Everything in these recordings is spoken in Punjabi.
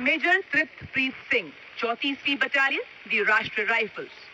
मेजर तृप्तप्रीत सिंह, चौतीसवीं बटालियन दी राष्ट्रीय राइफल्स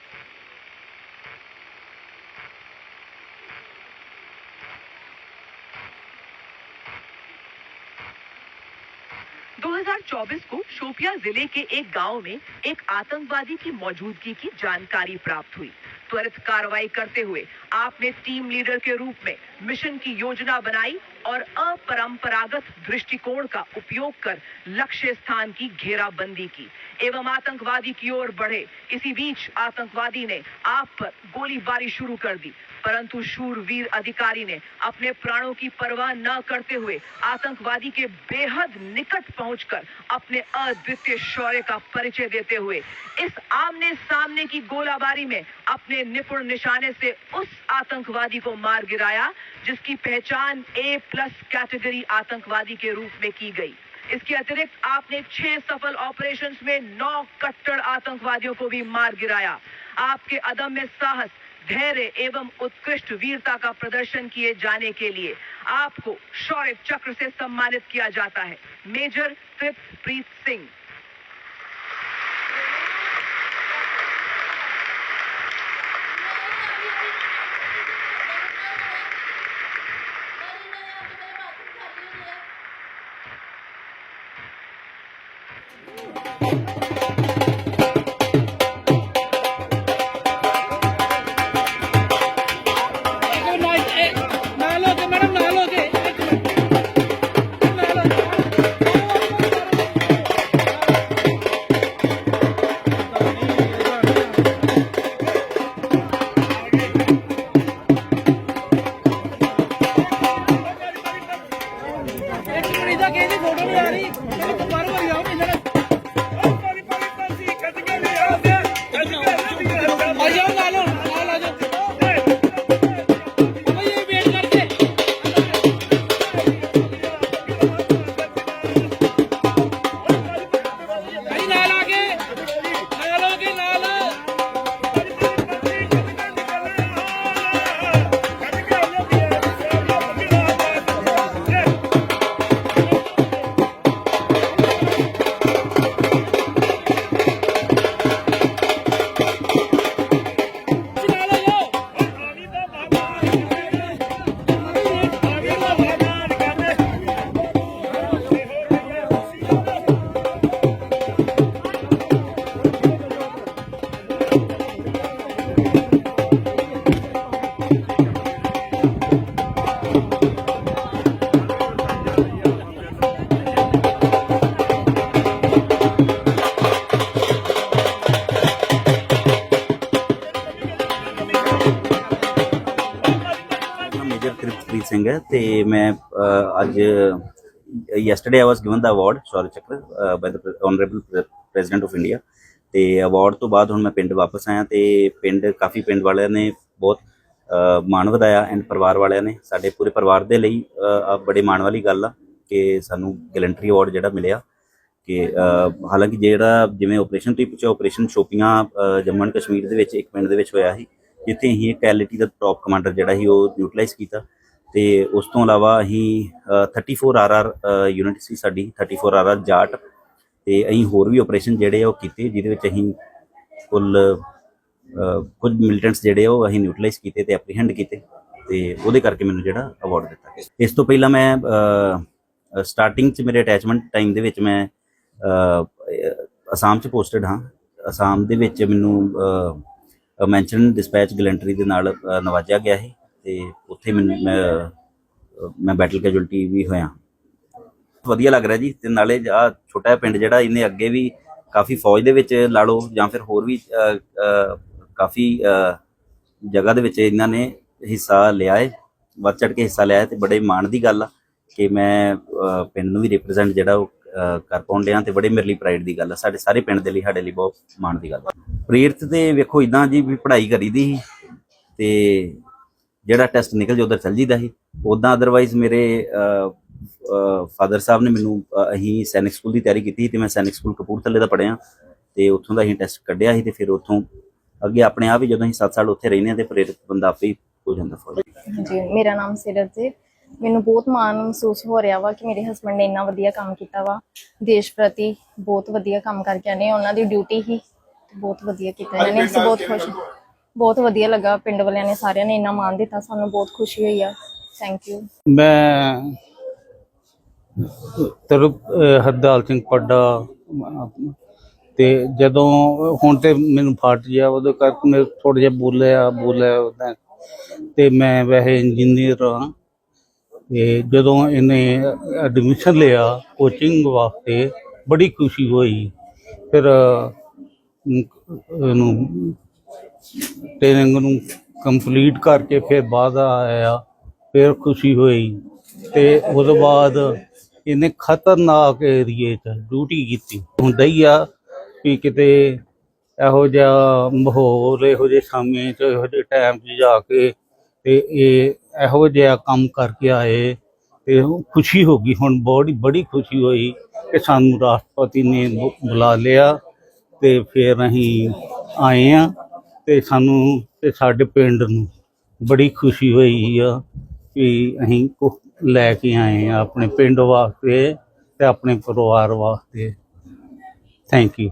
दो हज़ार चौबीस को शोपिया ज़िले के एक गाँव में एक आतंकवादी की मौजूदगी की जानकारी प्राप्त हुई। त्वरित कार्रवाई करते हुए आपने टीम लीडर के रूप में मिशन की योजना बनाई और अपरंपरागत दृष्टिकोण का उपयोग कर लक्ष्य स्थान की घेराबंदी की। एवं आतंकवादी की ओर बढ़े, इसी बीच आतंकवादी ने आप पर गोलीबारी शुरू कर दी। परंतु शूरवीर अधिकारी ने अपने प्राणों की परवाह न करते हुए आतंकवादी के बेहद निकट पहुंचकर अपने अद्वितीय शौर्य का परिचय देते हुए इस आमने सामने की गोलाबारी में अपने निपुण निशाने से उस आतंकवादी को मार गिराया, जिसकी पहचान ए प्लस कैटेगरी आतंकवादी के रूप में की गई। इसके अतिरिक्त आपने छह सफल ऑपरेशंस में नौ कट्टर आतंकवादियों को भी मार गिराया। आपके अदम्य साहस, धैर्य एवं उत्कृष्ट वीरता का प्रदर्शन किए जाने के लिए आपको शौर्य चक्र से सम्मानित किया जाता है। मेजर तृप्तप्रीत सिंह। ਇੱਕ ਕੁੜੀ ਦਾ ਕਿਸੇ ਦੀ ਫੋਟੋ ਨਹੀਂ ਆ ਰਹੀ ਇਹਨੂੰ ਤੋਂ ਮੇਜਰ ਤ੍ਰਿਪਤਪ੍ਰੀਤ ਸਿੰਘ ਹੈ ਤੇ ਮੈਂ ਅਹ, ਅੱਜ yesterday I was given the award Shaurya Chakra by the honourable president of India ਤੇ ਅਵਾਰਡ ਤੋਂ ਬਾਅਦ ਹੁਣ ਮੈਂ ਪਿੰਡ ਵਾਪਸ ਆਇਆ ਤੇ ਪਿੰਡ ਕਾਫੀ ਪਿੰਡ ਵਾਲਿਆਂ ਨੇ ਬਹੁਤ ਅਹ, ਮਾਣ ਵਧਾਇਆ ਐਂਡ ਪਰਿਵਾਰ ਵਾਲਿਆਂ ਨੇ ਸਾਡੇ ਪੂਰੇ ਪਰਿਵਾਰ ਦੇ ਲਈ ਅਹ, ਆਹ ਬੜੇ ਮਾਣ ਵਾਲੀ ਗੱਲ ਆ ਕਿ ਸਾਨੂੰ ਗੈਲੰਟਰੀ ਅਵਾਰਡ ਜਿਹੜਾ ਮਿਲਿਆ ਕਿ ਅਹ, ਹਾਲਾਂਕਿ ਜਿਹੜਾ ਜਿਵੇਂ ਆਪਰੇਸ਼ਨ ਤੁਸੀਂ ਪੁੱਛਿਆ operation Shopian ah, Jammu and Kashmir ਦੇ ਵਿੱਚ ਇੱਕ ਪਿੰਡ ਦੇ ਵਿੱਚ ਹੋਇਆ ਸੀ ਜਿੱਥੇ ਅਸੀਂ ਇੱਕ ਐਲਟੀ ਦਾ ਟੌਪ ਕਮਾਂਡਰ ਜਿਹੜਾ ਸੀ ਉਹ ਨਿਊਟਰਲਾਈਜ਼ ਕੀਤਾ ਤੇ ਉਸ ਤੋਂ ਇਲਾਵਾ ਅਸੀਂ ਅਹ, 34 ਆਰਆਰ ਯੂਨਿਟ ਸੀ ਸਾਡੀ 34 ਆਰਆਰ ਜਾਟ ਤੇ ਅਸੀਂ ਹੋਰ ਵੀ ਆਪਰੇਸ਼ਨ ਜਿਹੜੇ ਆ ਉਹ ਕੀਤੇ ਜਿਹਦੇ ਵਿੱਚ ਅਸੀਂ ਕੁੱਲ ਕੁਝ ਮਿਲੀਟੈਂਟਸ ਜਿਹੜੇ ਆ ਉਹ ਅਸੀਂ ਨਿਊਟਰਲਾਈਜ਼ ਕੀਤੇ ਤੇ ਐਪਰੀਹੈਂਡ ਕੀਤੇ ਤੇ ਉਹਦੇ ਕਰਕੇ ਮੈਨੂੰ ਜਿਹੜਾ ਅਵਾਰਡ ਦਿੱਤਾ ਗਿਆ। ਇਸ ਤੋਂ ਪਹਿਲਾਂ ਮੈਂ ਸਟਾਰਟਿੰਗ ਚ ਮੇਰੇ ਅਟੈਚਮੈਂਟ ਟਾਈਮ ਦੇ ਵਿੱਚ ਮੈਂ ਅਸਾਮ ਚ ਪੋਸਟਡ ਹਾਂ। ਅਸਾਮ ਦੇ ਵਿੱਚ ਮੈਨੂੰ ਮੈਂਸ਼ਨ ਡਿਸਪੈਚ ਗਲੈਂਟਰੀ ਦੇ ਨਾਲ ਅਹ, ਨਵਾਜਿਆ ਗਿਆ ਹੈ ਤੇ ਉੱਥੇ ਮੈਨੂੰ ਮੈਂ ਮੈਂ ਬੈਟਲ ਕੈਜੁਅਲਟੀ ਵੀ ਹੋਇਆ। ਵਧੀਆ ਲੱਗ ਰਿਹਾ ਜੀ ਤੇ ਨਾਲੇ ਆ ਛੋਟਾ ਜਿਹਾ ਪਿੰਡ ਜਿਹੜਾ ਇਹਨੇ ਅੱਗੇ ਵੀ ਕਾਫੀ ਫੌਜ ਦੇ ਵਿੱਚ ਲਾ ਲਓ ਜਾਂ ਫਿਰ ਹੋਰ ਵੀ ਕਾਫੀ ਜਗ੍ਹਾ ਦੇ ਵਿੱਚ ਇਹਨਾਂ ਨੇ ਹਿੱਸਾ ਲਿਆ ਹੈ ਵੱਧ ਚੜ ਕੇ ਹਿੱਸਾ ਲਿਆ ਹੈ ਤੇ ਬੜੇ ਮਾਣ ਦੀ ਗੱਲ ਆ ਕਿ ਮੈਂ ਪਿੰਡ ਨੂੰ ਵੀ ਰਿਪਰੈਜ਼ੈਂਟ ਜਿਹੜਾ ਉਹ ਕਰ ਪਾਉਣ ਡਿਆ ਤੇ ਬੜੇ ਮੇਰੇ ਲਈ ਪ੍ਰਾਈਡ ਦੀ ਗੱਲ ਆ। ਸਾਡੇ ਸਾਰੇ ਪਿੰਡ ਦੇ ਲਈ ਸਾਡੇ ਲਈ ਬਹੁਤ ਮਾਣ ਦੀ ਗੱਲ ਆ। ਪ੍ਰੇਰਿਤ ਤੇ ਵੇਖੋ ਇਦਾਂ ਜੀ ਵੀ ਪੜ੍ਹਾਈ ਕਰੀਦੀ ਸੀ ਤੇ ਜਿਹੜਾ ਟੈਸਟ ਨਿਕਲ ਜਾ ਉਧਰ ਚੱਲ ਜੀਦਾ ਸੀ। ਉਦਾਂ ਅਦਰਵਾਈਜ਼ ਮੇਰੇ ਫਾਦਰ ਸਾਹਿਬ ਨੇ ਮੈਨੂੰ ਅਹ, ਸੈਨਿਕ ਸਕੂਲ ਦੀ ਤਿਆਰੀ ਕੀਤੀ ਸੀ ਤੇ ਮੈਂ ਸੈਨਿਕ ਸਕੂਲ ਕਪੂਰਥਲੇ ਦਾ ਪੜ੍ਹਿਆ ਤੇ ਉੱਥੋਂ ਦਾ ਅਸੀਂ ਟੈਸਟ ਕੱਢਿਆ ਸੀ ਤੇ ਫਿਰ ਉੱਥੋਂ ਅੱਗੇ ਆਪਣੇ ਆਪ ਹੀ ਜਦੋਂ ਅਸੀਂ 7 ਸਾਲ ਉੱਥੇ ਰਹਿੰਦੇ ਹਾਂ ਤੇ ਪ੍ਰੇਰਿਤ ਬੰਦਾ ਆਪੇ ਹੀ ਹੋ ਜਾਂਦਾ ਫੌਜ ਜੀ ਮੇਰਾ ਨਾਮ ਸਿਰਤ ਮੈਨੂੰ ਬਹੁਤ ਮਾਣ ਮਹਿਸੂਸ ਹੋ ਰਿਹਾ ਵਾ ਕਿ ਮੇਰੇ ਹਸਬੰਡ ਨੇ ਇੰਨਾ ਵਧੀਆ ਕੰਮ ਕੀਤਾ ਵਾ। ਦੇਸ਼ ਪ੍ਰਤੀ ਬਹੁਤ ਵਧੀਆ ਕੰਮ ਕਰਕੇ ਆਨੇ ਉਹਨਾਂ ਦੀ ਡਿਊਟੀ ਹੀ ਬਹੁਤ ਵਧੀਆ ਕੀਤਾ ਇਹਨਾਂ ਨੇ ਅਸੀਂ ਬਹੁਤ ਖੁਸ਼ ਬਹੁਤ ਵਧੀਆ ਲੱਗਾ ਪਿੰਡ ਵਾਲਿਆਂ ਨੇ ਸਾਰਿਆਂ ਨੇ ਇੰਨਾ ਮਾਣ ਦਿੱਤਾ ਸਾਨੂੰ ਬਹੁਤ ਖੁਸ਼ੀ ਹੋਈ ਆ। ਥੈਂਕ ਯੂ ਮੈਂ ਤਰ ਹਰਦਾਲ ਸਿੰਘ ਪੱਡਾ ਤੇ ਜਦੋਂ ਹੁਣ ਤੇ ਮੈਨੂੰ ਫਟ ਗਿਆ ਉਹਦੇ ਕਰਕੇ ਮੈਂ ਥੋੜਾ ਜਿਹਾ ਬੋਲਿਆ ਬੋਲਿਆ ਉਹਦਾ। ਤੇ ਮੈਂ ਵੈਸੇ ਇੰਜੀਨੀਅਰ ਹਾਂ ਤੇ ਜਦੋਂ ਇਹਨੇ ਐਡਮਿਸ਼ਨ ਲਿਆ ਕੋਚਿੰਗ ਵਾਸਤੇ ਬੜੀ ਖੁਸ਼ੀ ਹੋਈ। ਫਿਰ ਅਮ, ਇਹਨੂੰ ਟ੍ਰੇਨਿੰਗ ਨੂੰ ਕੰਪਲੀਟ ਕਰਕੇ ਫਿਰ ਬਾਅਦ ਆਇਆ ਫਿਰ ਖੁਸ਼ੀ ਹੋਈ ਤੇ ਉਹਦੇ ਬਾਅਦ ਇਹਨੇ ਖਤਰਨਾਕ ਏਰੀਏ 'ਚ ਡਿਊਟੀ ਕੀਤੀ। ਹੁੰਦਾ ਹੀ ਆ ਵੀ ਕਿਤੇ ਇਹੋ ਜਿਹਾ ਮਾਹੌਲ ਇਹੋ ਜਿਹੇ ਸਮੇਂ 'ਚ ਇਹੋ ਜਿਹੇ ਟਾਈਮ 'ਚ ਜਾ ਕੇ ਤੇ ਇਹ ਇਹੋ ਜਿਹਾ ਕੰਮ ਕਰਕੇ ਆਏ ਤੇ ਖੁਸ਼ੀ ਹੋ ਗਈ। ਹੁਣ ਬੜੀ ਬੜੀ ਖੁਸ਼ੀ ਹੋਈ ਕਿ ਸਾਨੂੰ ਰਾਸ਼ਟਰਪਤੀ ਨੇ ਬੁ- ਬੁਲਾ ਲਿਆ। ਤੇ ਫਿਰ ਅਸੀਂ ਆਏ ਆ ਤੇ ਸਾਨੂੰ ਤੇ ਸਾਡੇ ਪਿੰਡ ਨੂੰ ਬੜੀ ਖੁਸ਼ੀ ਹੋਈ ਆ ਕਿ ਅਸੀਂ ਕੁ- ਲੈ ਕੇ ਆਏ ਆ ਆਪਣੇ ਪਿੰਡ ਵਾਸਤੇ ਤੇ ਆਪਣੇ ਪਰਿਵਾਰ ਵਾਸਤੇ। Thank you